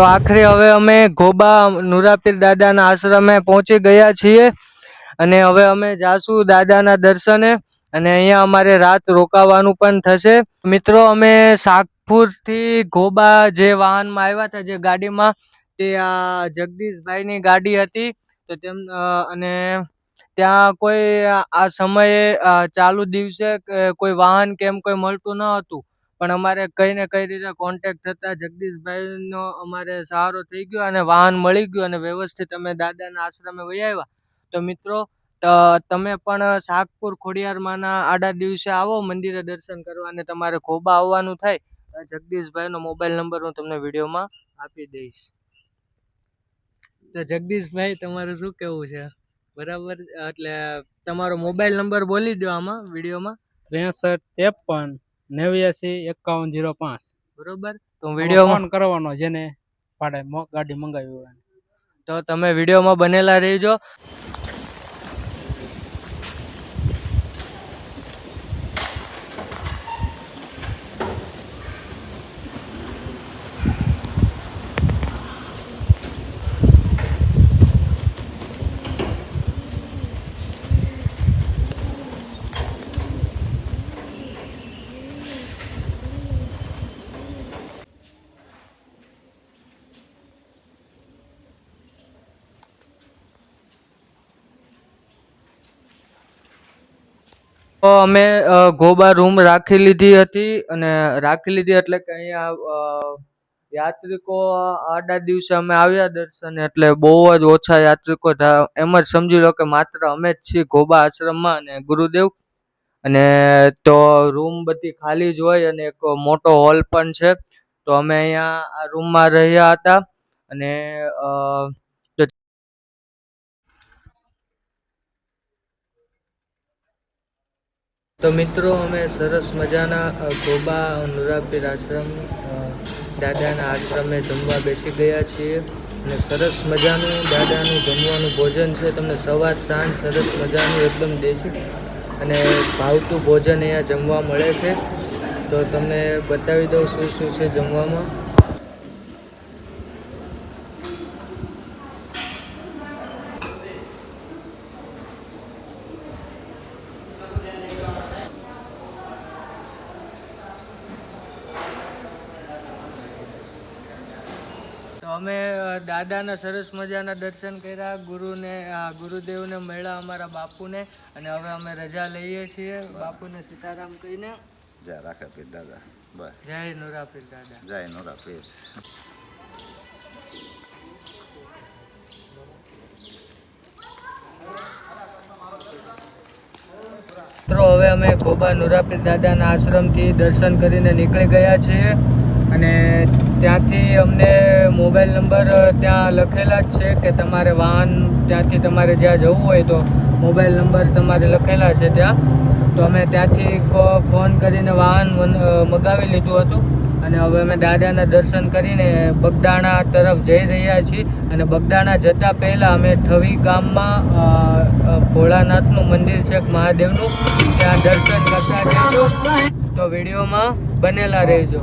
તો આખરે હવે અમે ગોબા નુરાપીર દાદાના આશ્રમે પહોંચી ગયા છીએ અને હવે અમે જાશું દાદાના દર્શને અને અહીંયા અમારે રાત રોકાવાનું પણ થશે. મિત્રો, અમે શાકપુરથી ગોબા જે વાહનમાં આવ્યા હતા, જે ગાડીમાં, તે આ જગદીશભાઈની ગાડી હતી. તો તેમ અને ત્યાં કોઈ આ સમયે ચાલુ દિવસે કોઈ વાહન કે એમ કોઈ મળતું ન હતું. પણ અમારે કઈ ને કઈ રીતે કોન્ટેક્ટ થતા જગદીશભાઈનો અમારે સહારો થઈ ગયો અને વાહન મળી ગયું અને વ્યવસ્થિત અમે દાદાના આશ્રમે વહી આવ્યા. તો મિત્રો તમે પણ શાકપુર ખોડિયારમાંના આડા દિવસે આવો, મંદિરે દર્શન કરવા અને તમારે ખોબા આવવાનું થાય જગદીશભાઈનો મોબાઈલ નંબર હું તમને વિડીયોમાં આપી દઈશ. તો જગદીશભાઈ, તમારું શું કેવું છે? બરાબર એટલે તમારો મોબાઈલ નંબર બોલી દો આમાં, વિડીયોમાં. ત્રેસઠ, ત્રેપન. નેવ્યાસી એકાવન જીરો પાંચ. બરોબર? તો વિડીયોમાં ફોન કરવાનો જેને ભાડે ગાડી મંગાવી હોય. તો તમે વિડીયોમાં બનેલા રહેજો. તો અમે ગોબા રૂમ રાખી લીધી હતી અને રાખી લીધી એટલે કે અહીંયા યાત્રિકો આડા દિવસે અમે આવ્યા દર્શન એટલે બહુ જ ઓછા યાત્રિકો એમ જ સમજી લો કે માત્ર અમે જ છીએ ગોબા આશ્રમમાં અને ગુરુદેવ. અને તો રૂમ બધી ખાલી જ હોય અને એક મોટો હોલ પણ છે. તો અમે અહીંયા આ રૂમમાં રહ્યા હતા અને અ, તો મિત્રો, અમે સરસ મજાના ગોબા નુરાપીર આશ્રમ દાદાના આશ્રમે જમવા બેસી ગયા છીએ. અને સરસ મજાનું દાદાનું જમવાનું ભોજન છે. તમને સવાર, સાંજ સરસ મજાનું એકદમ દેશી અને ભાવતું ભોજન અહીંયા જમવા મળે છે. તો તમને બતાવી દઉં શું શું છે જમવામાં. અમે દાદાના સરસ મજાના દર્શન કર્યા ગુરુને આ ગુરુદેવને મળ્યા અમારા બાપુને અને હવે અમે રજા લઈએ છીએ બાપુને સીતારામ કહીને. જય રાખે પીર દાદા બસ. જય નુરાપીર દાદા. જય નોરા પીર મિત્રો હવે અમે ખોબા નુરાપીર દાદાના આશ્રમથી દર્શન કરીને નીકળી ગયા છીએ. અને ત્યાંથી અમને મોબાઈલ નંબર ત્યાં લખેલા જ છે કે તમારે વાહન ત્યાંથી તમારે જ્યાં જવું હોય તો મોબાઈલ નંબર તમારે લખેલા છે ત્યાં. તો અમે ત્યાંથી ફોન કરીને વાહન મગાવી લીધું હતું. અને હવે અમે દાદાના દર્શન કરીને બગદાણા તરફ જઈ રહ્યા છીએ. અને બગદાણા જતાં પહેલાં અમે ઠવી ગામમાં ભોળાનાથનું મંદિર છે મહાદેવનું. ત્યાં દર્શન કરતા જઈશું તો વિડીયોમાં બનેલા રહેજો.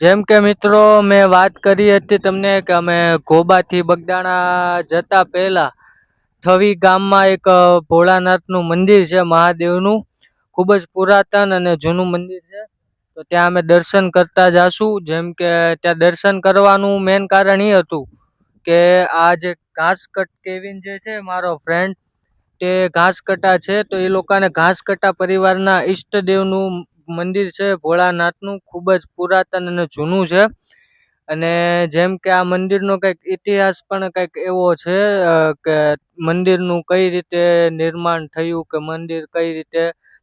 જેમ કે મિત્રો, મેં વાત કરી હતી તમને કે અમે ગોબાથી બગદાણા જતા પહેલાં થવી ગામમાં એક ભોળાનાથનું મંદિર છે, મહાદેવનું. ખૂબ જ પુરાતન અને જૂનું મંદિર છે. તો ત્યાં અમે દર્શન કરતા જાશું. જેમ કે ત્યાં દર્શન કરવાનું મેન કારણ એ હતું કે આ જે ઘાસકટ કેવિન જે છે, મારો ફ્રેન્ડ તે ઘાસકટા છે. તો એ લોકોને ઘાસકટા પરિવારના ઈષ્ટદેવનું મંદિર છે, ભોળાનાથનું, ખૂબ જ પુરાતન અને જૂનું છે. અને જેમ કે આ મંદિરનો કંઈક ઇતિહાસ પણ કંઈક એવો છે કે મંદિરનું કઈ રીતે નિર્માણ થયું, કે મંદિર કઈ રીતે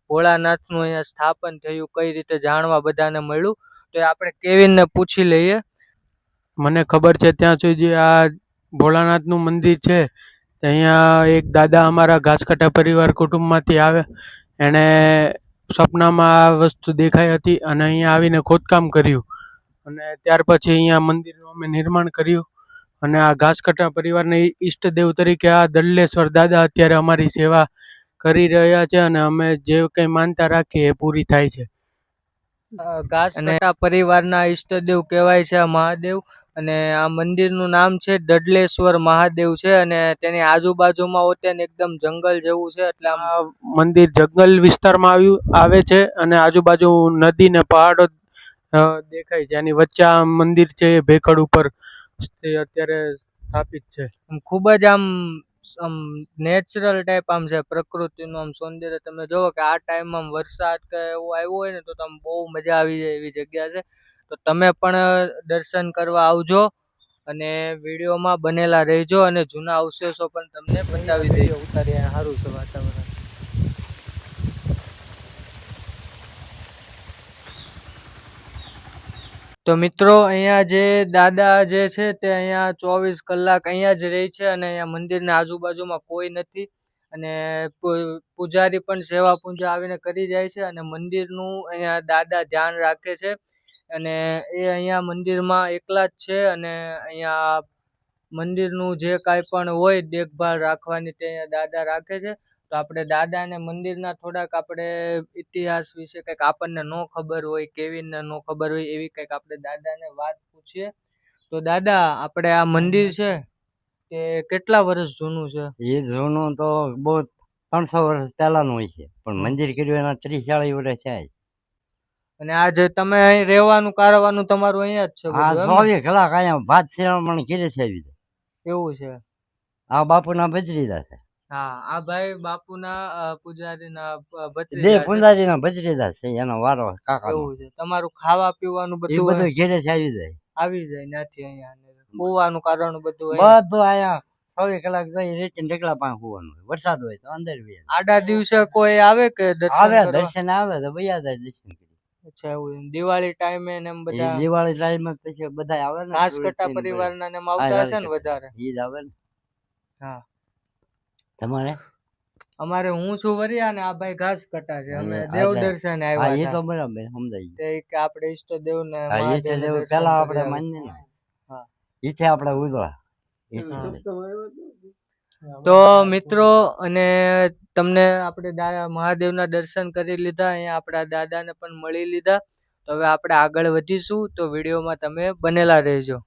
ભોળાનાથનું અહીંયા સ્થાપન થયું, કઈ રીતે જાણવા બધાને મળ્યું, તો આપણે કેવિનને પૂછી લઈએ. મને ખબર છે, ત્યાં સુધી આ ભોળાનાથનું મંદિર છે અહીંયા એક દાદા અમારા ઘાસકાંઠા પરિવાર કુટુંબમાંથી આવે, એણે સપનામાં આ વસ્તુ દેખાઈ હતી અને અહીંયા આવીને ખોદકામ કર્યું. અને ત્યાર પછી અહીંયા મંદિરનું અમે નિર્માણ કર્યું. અને આ ઘાસકટા પરિવારના ઈષ્ટદેવ તરીકે આ દલ્લેશ્વર દાદા અત્યારે અમારી સેવા કરી રહ્યા છે અને અમે જે કંઈ માનતા રાખીએ એ પૂરી થાય છે. ઘાસકટા પરિવારના ઈષ્ટદેવ કહેવાય છે મહાદેવ. અને આ મંદિરનું નામ છે દડલેશ્વર મહાદેવ છે અને તેની આજુબાજુમાં ઓતેન એકદમ જંગલ જેવું છે એટલે આમ આ મંદિર જંગલ વિસ્તારમાં આવ્યું આવે છે અને આજુબાજુ નદી ને પહાડો દેખાય છે. એની વચ્ચે આ મંદિર છે એ ભેખડ ઉપર અત્યારે સ્થાપિત છે. આમ ખૂબ જ આમ આમ નેચરલ ટાઈપ આમ છે પ્રકૃતિનું આમ સૌંદર્ય. તમે જોવો કે આ ટાઈમમાં વરસાદ કે એવું આવ્યું હોય ને તો તમે બહુ મજા આવી જાય એવી જગ્યા છે. તો તમે પણ દર્શન કરવા આવજો અને વિડીયોમાં બનેલા રહેજો અને જૂના અવશેષો પણ તમને બતાવી દઈએ ઉતારીએ સારું છે વાતાવરણ. તો મિત્રો અહીંયા જે દાદા જે છે તે અહીંયા ચોવીસ કલાક અહીંયા જ રહે છે અને અહીંયા મંદિરના આજુબાજુમાં કોઈ નથી અને પૂજારી પણ સેવા પૂજા આવીને કરી જાય છે અને મંદિરનું અહીંયા દાદા ધ્યાન રાખે છે. અને એ અહીંયા મંદિરમાં એકલા જ છે અને અહીંયા મંદિરનું જે કાંઈ પણ હોય દેખભાળ રાખવાની તે દાદા રાખે છે. તો આપણે દાદાને મંદિરના થોડાક આપણે ઇતિહાસ વિશે કંઈક આપણને ન ખબર હોય, કેવીને ન ખબર હોય એવી કંઈક આપણે દાદાને વાત પૂછીએ. તો દાદા, આપણે આ મંદિર છે તે કેટલા વર્ષ જૂનું છે? એ જૂનું તો બહુ ત્રણસો વર્ષ પહેલાનું હોય છે. પણ મંદિર કર્યું એના ત્રીસ ચાળીસ વર્ષ થાય. અને આજે તમે અહીં રહેવાનું કારવાનું તમારું અહીંયા જ છે આ બધું એમ ને? ચોવીસ કલાક અહીંયા ભાત શિરામણ ઘેરે છે આવી જાય એવું છે. આ બાપુના ભજરીદા છે. હા આ ભાઈ બાપુના અ, પૂજારીના અ, બે છે. ભજરીદા છે એનો વારો કાકા એવું છે. તમારું ખાવા પીવાનું એ બધું બધું ઘેરે છે આવી જાય. આવી જાય ત્યાંથી અહીંયા ને હોવાનું કારણ બધું અહીંયા. બધું અહીંયા ચોવીસ કલાક જઈ રેતી ઢગલા પાસે હોવાનું હોય. વરસાદ હોય તો અંદર બી આડા દિવસે કોઈ આવે કે દર્શન આવે કરવા? દર્શન આવે તો ભૈયા જાય દર્શન કરી અચ્છા એવું દિવાળી ટાઈમે ને એમ બધા દિવાળી ટાઈમ પછી બધા આવે ને ઘાસકટા પરિવારના ને એમ આવતા હશે ને વધારે. ઈ જ આવે ને. હા. તમારે? અમારે હું છું વરિયા ને આ ભાઈ ઘાસ કટા છે. અમે દેવ. દર્શન હા આવ્યા એ તો બરાબર સમજાય. તે કે આપણે ઈષ્ટદેવ ને હા એ દેવ પેલા આપણે. માન્ય ને. હા. ઈથે આપણે ઉજળા. તો મિત્રો અને તમને આપણે મહાદેવના દર્શન કરી લીધા, અહીંયા આપણા દાદાને પણ મળી લીધા. તો હવે આપણે આગળ વધીશું, તો વિડીયોમાં તમે બનેલા રહેજો.